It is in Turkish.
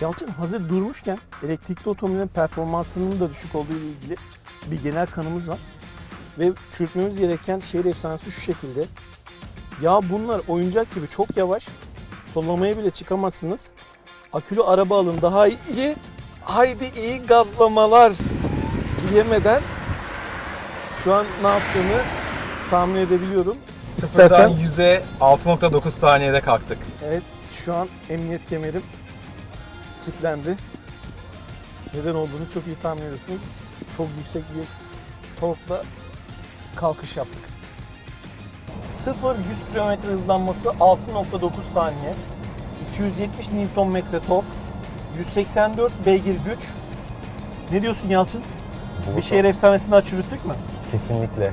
Yalçın hazır durmuşken elektrikli otomobillerin performansının da düşük olduğu ile ilgili bir genel kanımız var. Ve çürütmemiz gereken şehir efsanesi şu şekilde. Ya bunlar oyuncak gibi çok yavaş. Sollamaya bile çıkamazsınız. Akülü araba alın daha iyi. Haydi iyi gazlamalar diyemeden şu an ne yaptığını tahmin edebiliyorum. Sıfırdan İstersen 100'e 6.9 saniyede kalktık. Evet şu an emniyet kemerim kilitlendi. Neden olduğunu çok iyi tahmin ediyorsunuz. Çok yüksek bir torkla kalkış yaptık. 0-100 km hızlanması 6.9 saniye. 270 Nm tork. 184 beygir güç. Ne diyorsun Yalçın? Bir şehir efsanesini daha çürüttük mü? Kesinlikle.